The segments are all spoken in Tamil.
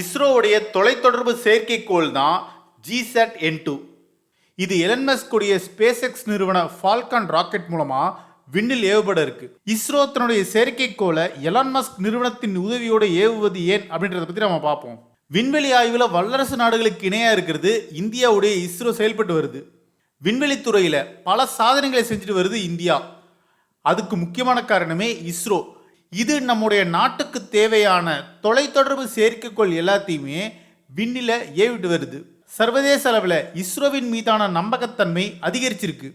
இஸ்ரோவுடைய தொலைத்தொடர்பு செயற்கைக்கோள் தான் ஜிசேட் என் டூ இது எலன்மஸ்குடைய ஸ்பேஸ் எக்ஸ் நிறுவன ஃபால்கான் ராக்கெட் மூலமா விண்ணில் ஏவப்பட இருக்கு. இஸ்ரோ தன்னுடைய செயற்கைக்கோளை எலான்மஸ்க் நிறுவனத்தின் உதவியோடு ஏவுவது ஏன் அப்படின்றத பத்தி நம்ம பார்ப்போம். விண்வெளி ஆய்வில் வல்லரசு நாடுகளுக்கு இணையாக இருக்கிறது இந்தியாவுடைய இஸ்ரோ செயல்பட்டு வருது. விண்வெளி துறையில் பல சாதனைகளை செஞ்சுட்டு வருது இந்தியா. அதுக்கு முக்கியமான காரணமே இஸ்ரோ. இது நம்முடைய நாட்டுக்கு தேவையான தொலைத்தொடர்பு செயற்கைக்கோள் எல்லாத்தையுமே விண்ணில ஏவிட்டு வருது. சர்வதேச அளவில் இஸ்ரோவின் மீதான நம்பகத்தன்மை அதிகரிச்சிருக்கு.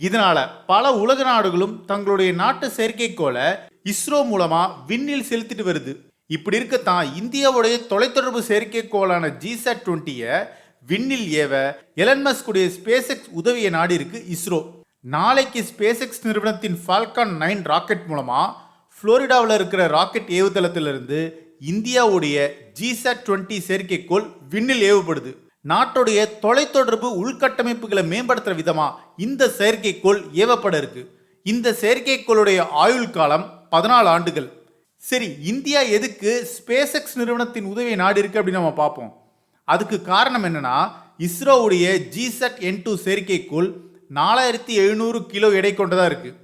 இதனால பல உலக நாடுகளும் தங்களுடைய நாட்டு செயற்கைக்கோளை இஸ்ரோ மூலமா விண்ணில் செலுத்திட்டு வருது. இப்படி இருக்கத்தான் இந்தியாவுடைய தொலைத்தொடர்பு செயற்கைக்கோளான ஜிசாட் டுவெண்ட்டியை விண்ணில் ஏவ எலன்மஸ்குடைய ஸ்பேஸ் எக்ஸ் உதவியை நாடி இருக்கு இஸ்ரோ. நாளைக்கு ஸ்பேஸ் எக்ஸ் நிறுவனத்தின் ஃபால்கான் நைன் ராக்கெட் மூலமாக ஃப்ளோரிடாவில் இருக்கிற ராக்கெட் ஏவுதளத்திலிருந்து இந்தியாவுடைய ஜிசாட் டுவெண்ட்டி செயற்கைக்கோள் விண்ணில் ஏவப்படுது. நாட்டுடைய தொலைத்தொடர்பு உள்கட்டமைப்புகளை மேம்படுத்துகிற விதமாக இந்த செயற்கைக்கோள் ஏவப்பட இருக்கு. இந்த செயற்கைக்கோளுடைய ஆயுள் காலம் பதினாலு ஆண்டுகள். சரி இந்தியா எதுக்கு ஸ்பேஸ் எக்ஸ் நிறுவனத்தின் உதவியை நாடி இருக்கு அப்படின்னு நம்ம பார்ப்போம். அதுக்கு காரணம் என்னன்னா இஸ்ரோவுடைய ஜிசெட் என் டூ செயற்கைக்கோள் நாலாயிரத்தி எழுநூறு கிலோ எடை கொண்டதாக இருக்குது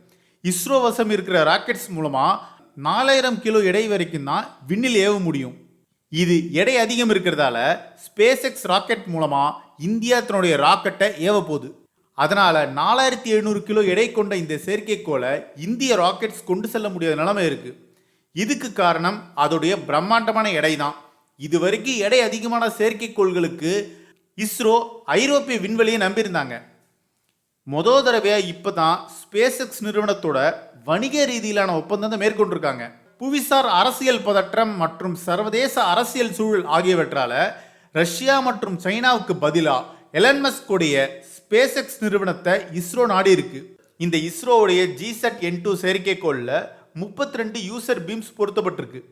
இஸ்ரோ வசம் இருக்கிற ராக்கெட்ஸ் மூலமாக நாலாயிரம் கிலோ எடை வரைக்கும் தான் விண்ணில் ஏவ முடியும். இது எடை அதிகம் இருக்கிறதால ஸ்பேஸ் எக்ஸ் ராக்கெட் மூலமாக இந்தியா தன்னுடைய ராக்கெட்டை ஏவ போகுது. அதனால் நாலாயிரத்தி எழுநூறு கிலோ எடை கொண்ட இந்த செயற்கைக்கோளை இந்திய ராக்கெட்ஸ் கொண்டு செல்ல முடியாத நிலைமை இருக்கு. இதுக்கு காரணம் அதோடைய பிரம்மாண்டமான எடை தான். இது வரைக்கும் எடை அதிகமான செயற்கைக்கோள்களுக்கு இஸ்ரோ ஐரோப்பிய விண்வெளியை நம்பியிருந்தாங்க. மொத தடவையாக இப்போ தான் ஸ்பேஸ் எக்ஸ் நிறுவனத்தோட வணிக ரீதியிலான ஒப்பந்தத்தை மேற்கொண்டிருக்காங்க. புவிசார் அரசியல் பதற்றம் மற்றும் சர்வதேச அரசியல் சூழல் ஆகியவற்றால ரஷ்யா மற்றும் சைனாவுக்கு பதிலாக எலன்மஸ்க் உடைய ஸ்பேஸ் எக்ஸ் நிறுவனத்தை இஸ்ரோ நாடி இருக்கு. இந்த இஸ்ரோவுடைய ஜிசெட் என் டூ செயற்கைக்கோளில் முப்பத்தி ரெண்டு யூசர் பீம்ஸ் பொருத்தப்பட்டிருக்கு.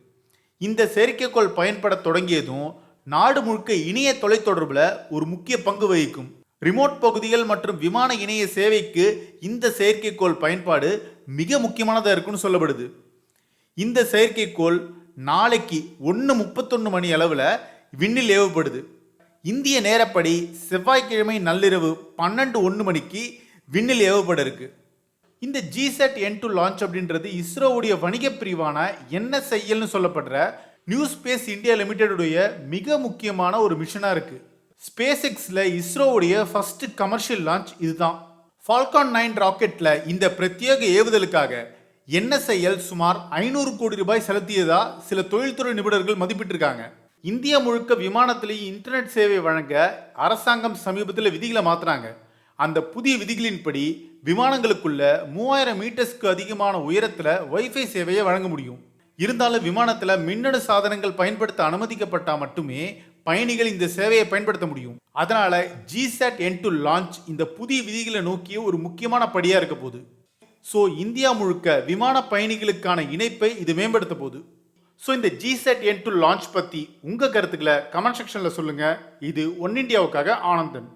இந்த செயற்கைக்கோள் பயன்பட தொடங்கியதும் நாடு முழுக்க இணைய தொலைத்தொடர்புல ஒரு முக்கிய பங்கு வகிக்கும். ரிமோட் பகுதிகள் மற்றும் விமான இணைய சேவைக்கு இந்த செயற்கைக்கோள் பயன்பாடு மிக முக்கியமானதாக இருக்குன்னு சொல்லப்படுது. இந்த செயற்கைக்கோள் நாளைக்கு ஒன்று முப்பத்தொன்று மணி அளவில் விண்ணில் ஏவப்படுது. இந்திய நேரப்படி செவ்வாய்க்கிழமை நள்ளிரவு பன்னெண்டு ஒன்று மணிக்கு விண்ணில் ஏவப்பட இருக்கு. இந்த ஜிசெட் என் டூ லான்ச் அப்படின்றது இஸ்ரோவுடைய வணிக பிரிவான என்எஸ்ஐஎல்னு சொல்லப்படுற நியூ ஸ்பேஸ் இந்தியா லிமிடெடுடைய மிக முக்கியமான ஒரு மிஷனாக இருக்குது ஸ்பேஸ் எக்ஸில் இஸ்ரோவுடைய ஃபஸ்ட்டு கமர்ஷியல் லான்ச் இதுதான். ஃபால்கான் நைன் ராக்கெட்டில் இந்த பிரத்யேக ஏவுதலுக்காக என்எஸ்ஐஎல் சுமார் ஐநூறு கோடி ரூபாய் செலுத்தியதா சில தொழில்துறை நிபுணர்கள் மதிப்பிட்டிருக்காங்க. இந்தியா முழுக்க விமானத்திலேயே இன்டர்நெட் சேவை வழங்க அரசாங்கம் சமீபத்தில் விதிகளை மாற்றினாங்க அந்த புதிய விதிகளின்படி விமானங்களுக்குள்ள மூவாயிரம் மீட்டர்ஸ்க்கு அதிகமான உயரத்தில் வைஃபை சேவையை வழங்க முடியும். இருந்தாலும் விமானத்தில் மின்னணு சாதனங்கள் பயன்படுத்த அனுமதிக்கப்பட்டால் மட்டுமே பயணிகள் இந்த சேவையை பயன்படுத்த முடியும். அதனால ஜிசேட் என் டு லான்ச் இந்த புதிய விதிகளை நோக்கிய ஒரு முக்கியமான படியா இருக்க போகுது. ஸோ இந்தியா முழுக்க விமான பயணிகளுக்கான இணைப்பை இது மேம்படுத்த போகுது. ஸோ இந்த ஜிசெட் என் டு லான்ச் பற்றி உங்கள் கருத்துக்களை கமெண்ட் செக்ஷனில் சொல்லுங்கள் இது ஒன் இண்டியாவுக்காக ஆனந்தன்.